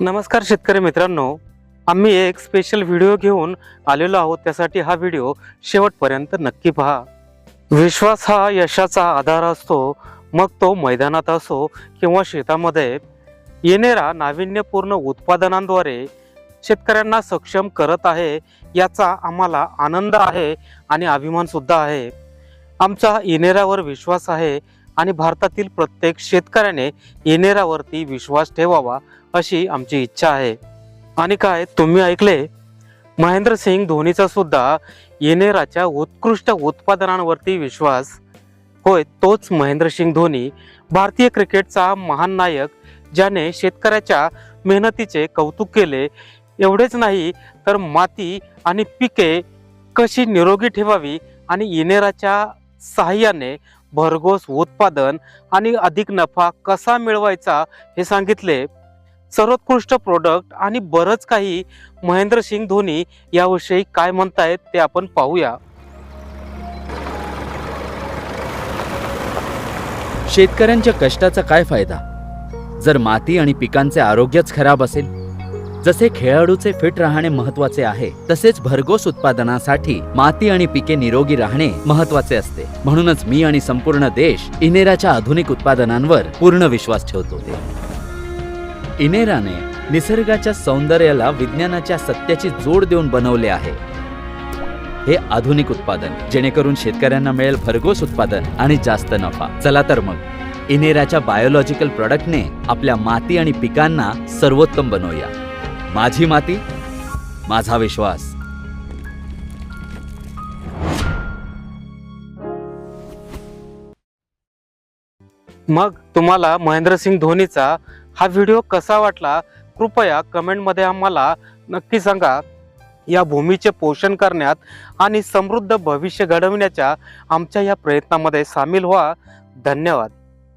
नमस्कार शेतकरी मित्रांनो आम्ही एक स्पेशल व्हिडिओ घेऊन आलेलो आहोत. त्यासाठी हा व्हिडिओ शेवटपर्यंत नक्की पहा. विश्वास हा यशाचा आधार असतो मग तो मैदानात असो किंवा शेतामध्ये येणेरा नाविन्यपूर्ण उत्पादनांद्वारे शेतकऱ्यांना सक्षम करत आहे याचा आम्हाला आनंद आहे आणि अभिमानसुद्धा आहे. आमचा येणेरावर विश्वास आहे आणि भारतातील प्रत्येक शेतकऱ्याने येणेरावरती विश्वास ठेवावा अशी आमची इच्छा आहे. आणि काय तुम्ही ऐकले? महेंद्र सिंग धोनीचा सुद्धा येणेराच्या उत्कृष्ट उत्पादनांवरती विश्वास. होय तोच महेंद्र सिंग धोनी भारतीय क्रिकेटचा महान नायक ज्याने शेतकऱ्याच्या मेहनतीचे कौतुक केले. एवढेच नाही तर माती आणि पिके कशी निरोगी ठेवावी आणि येणेराच्या सहाय्याने भरघोस उत्पादन आणि अधिक नफा कसा मिळवायचा हे सांगितले. सर्वोत्कृष्ट प्रोडक्ट आणि बरंच काही महेंद्र सिंग धोनी याविषयी काय म्हणतायत ते आपण पाहूया. शेतकऱ्यांच्या कष्टाचा काय फायदा? जर माती आणि पिकांचे आरोग्यच खराब असेल जसे खेळाडूचे फिट राहणे महत्त्वाचे आहे तसेच भरघोस उत्पादनासाठी माती आणि पिके निरोगी राहणे महत्त्वाचे असते. म्हणूनच मी आणि संपूर्ण देश इनेराच्या आधुनिक उत्पादनांवर पूर्ण विश्वास ठेवतो. इनेराने निसर्गाच्या सौंदर्याला विज्ञानाच्या सत्याची जोड देऊन बनवले आहे. हे आधुनिक उत्पादन जेणेकरून शेतकऱ्यांना मिळेल भरघोस उत्पादन आणि जास्त नफा. चला तर मग इनेराच्या बायोलॉजिकल प्रॉडक्टने आपल्या माती आणि पिकांना सर्वोत्तम बनवूया. माझी माती माझा विश्वास. मग तुम्हाला महेंद्रसिंग धोनीचा हा व्हिडिओ कसा वाटला? कृपया कमेंटमध्ये आम्हाला नक्की सांगा. या भूमीचे पोषण करण्यात आणि समृद्ध भविष्य घडविण्याच्या आमच्या या प्रयत्नामध्ये सामील व्हा. धन्यवाद.